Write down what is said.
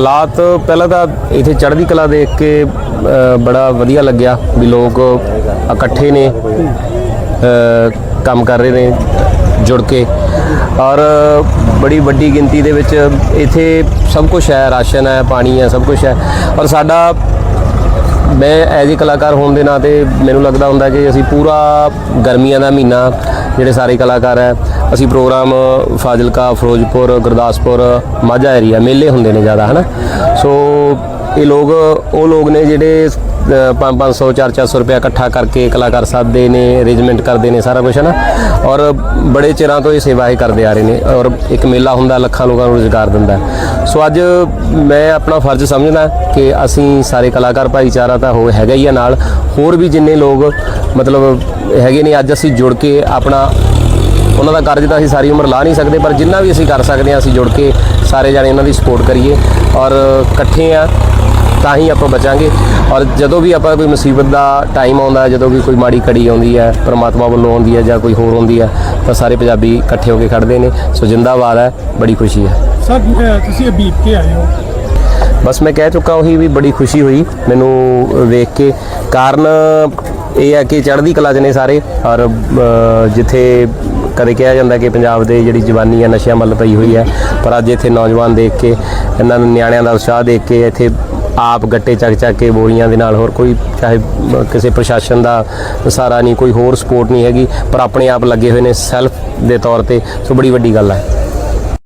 ਹਾਲਾਤ ਪਹਿਲਾਂ ਤਾਂ ਇੱਥੇ ਚੜ੍ਹਦੀ ਕਲਾ ਦੇਖ ਕੇ ਬੜਾ ਵਧੀਆ ਲੱਗਿਆ ਵੀ ਲੋਕ ਇਕੱਠੇ ਨੇ ਕੰਮ ਕਰ ਰਹੇ ਨੇ ਜੁੜ ਕੇ। ਔਰ ਬੜੀ ਵੱਡੀ ਗਿਣਤੀ ਦੇ ਵਿੱਚ ਇੱਥੇ ਸਭ ਕੁਝ ਹੈ, ਰਾਸ਼ਨ ਹੈ, ਪਾਣੀ ਹੈ, ਸਭ ਕੁਝ ਹੈ। ਔਰ ਸਾਡਾ, ਮੈਂ ਐਜ਼ ਅ ਕਲਾਕਾਰ ਹੋਣ ਦੇ ਨਾਤੇ ਮੈਨੂੰ ਲੱਗਦਾ ਹੁੰਦਾ ਕਿ ਅਸੀਂ ਪੂਰਾ ਗਰਮੀਆਂ ਦਾ ਮਹੀਨਾ ਜਿਹੜੇ ਸਾਰੇ ਕਲਾਕਾਰ ਹੈ, ਅਸੀਂ ਪ੍ਰੋਗਰਾਮ, ਫਾਜ਼ਿਲਕਾ, ਫਿਰੋਜ਼ਪੁਰ, ਗੁਰਦਾਸਪੁਰ, ਮਾਝਾ ਏਰੀਆ ਮੇਲੇ ਹੁੰਦੇ ਨੇ ਜ਼ਿਆਦਾ, ਹਨਾ? ਸੋ ਇਹ ਲੋਕ, ਉਹ ਲੋਕ ਨੇ ਜਿਹੜੇ 5-500 4-400 ਰੁਪਏ ਇਕੱਠਾ ਕਰਕੇ ਕਲਾਕਾਰ ਸਾਧਦੇ ਨੇ ਅਰੇਂਜਮੈਂਟ ਕਰਦੇ ਨੇ, ਸਾਰਾ ਕੁਝ ਹੈ ਨਾ ਔਰ ਬੜੇ ਚਿਰਾਂ ਤੋਂ ਇਹ ਸੇਵਾ ਇਹ ਕਰਦੇ ਆ ਰਹੇ ਨੇ ਔਰ ਇੱਕ ਮੇਲਾ ਹੁੰਦਾ, ਲੱਖਾਂ ਲੋਕਾਂ ਨੂੰ ਰੁਜ਼ਗਾਰ ਦਿੰਦਾ। ਸੋ ਅੱਜ ਮੈਂ ਆਪਣਾ ਫਰਜ਼ ਸਮਝਦਾ ਕਿ ਅਸੀਂ ਸਾਰੇ ਕਲਾਕਾਰ ਭਾਈਚਾਰਾ ਤਾਂ ਹੋ, ਹੈਗਾ ਹੀ ਆ ਨਾਲ। ਹੋਰ ਵੀ ਜਿੰਨੇ ਲੋਕ, ਮਤਲਬ ਹੈਗੇ ਨੇ, ਅੱਜ ਅਸੀਂ ਜੁੜ ਕੇ ਆਪਣਾ, ਉਹਨਾਂ ਦਾ ਕਰਜ਼ ਤਾਂ ਅਸੀਂ ਸਾਰੀ ਉਮਰ ਲਾ ਨਹੀਂ ਸਕਦੇ, ਪਰ ਜਿੰਨਾ ਵੀ ਅਸੀਂ ਕਰ ਸਕਦੇ ਹਾਂ, ਅਸੀਂ ਜੁੜ ਕੇ ਸਾਰੇ ਜਾਣੇ ਉਹਨਾਂ ਦੀ ਸਪੋਰਟ ਕਰੀਏ। ਔਰ ਇਕੱਠੇ ਆ ਤਾਂ ਹੀ ਆਪਾਂ ਬਚਾਂਗੇ। ਔਰ ਜਦੋਂ ਵੀ ਆਪਾਂ ਕੋਈ ਮੁਸੀਬਤ ਦਾ ਟਾਈਮ ਆਉਂਦਾ ਜਦੋਂ ਵੀ ਕੋਈ ਮਾੜੀ ਕੜੀ ਆਉਂਦੀ ਹੈ ਪ੍ਰਮਾਤਮਾ ਵੱਲੋਂ ਆਉਂਦੀ ਹੈ ਜਾਂ ਕੋਈ ਹੋਰ ਆਉਂਦੀ ਹੈ ਤਾਂ ਸਾਰੇ ਪੰਜਾਬੀ ਇਕੱਠੇ ਹੋ ਕੇ ਖੜਦੇ ਨੇ। ਸੋ ਜਿੰਦਾਬਾਦ ਹੈ ਬੜੀ ਖੁਸ਼ੀ ਹੈ। ਸਰ ਤੁਸੀਂ ਅਬੀਬ ਕੇ ਆਏ ਹੋ। ਬਸ ਮੈਂ ਕਹਿ ਚੁੱਕਾ ਉਹੀ ਵੀ ਬੜੀ ਖੁਸ਼ੀ ਹੋਈ ਮੈਨੂੰ ਵੇਖ ਕੇ। ਕਾਰਨ ਇਹ ਹੈ ਕਿ ਚੜ੍ਹਦੀ ਕਲਾ 'ਚ ਨੇ ਸਾਰੇ। ਔਰ ਜਿੱਥੇ ਕਦੇ ਕਿਹਾ ਜਾਂਦਾ ਕਿ ਪੰਜਾਬ ਦੇ ਜਿਹੜੀ ਜਵਾਨੀ ਹੈ ਨਸ਼ਿਆਂ ਮੱਲ ਪਈ ਹੋਈ ਹੈ। ਪਰ ਅੱਜ ਇੱਥੇ ਨੌਜਵਾਨ ਦੇਖ ਕੇ ਇਹਨਾਂ ਨੂੰ ਨਿਆਣਿਆਂ ਦਾ ਉਤਸ਼ਾਹ ਦੇਖ ਕੇ ਇੱਥੇ ਆਪ ਗੱਟੇ ਚੱਕ ਚੱਕ ਕੇ ਬੋਰੀਆਂ ਦੇ ਨਾਲ ਹੋਰ ਕੋਈ ਚਾਹੇ ਕਿਸੇ ਪ੍ਰਸ਼ਾਸਨ ਦਾ ਸਾਰਾ ਨਹੀਂ, ਕੋਈ ਹੋਰ ਸਪੋਰਟ ਨਹੀਂ ਹੈਗੀ, ਪਰ ਆਪਣੇ ਆਪ ਲੱਗੇ ਹੋਏ ਨੇ ਸੈਲਫ ਦੇ ਤੌਰ ਤੇ, ਸੋ ਬੜੀ ਵੱਡੀ ਗੱਲ ਹੈ।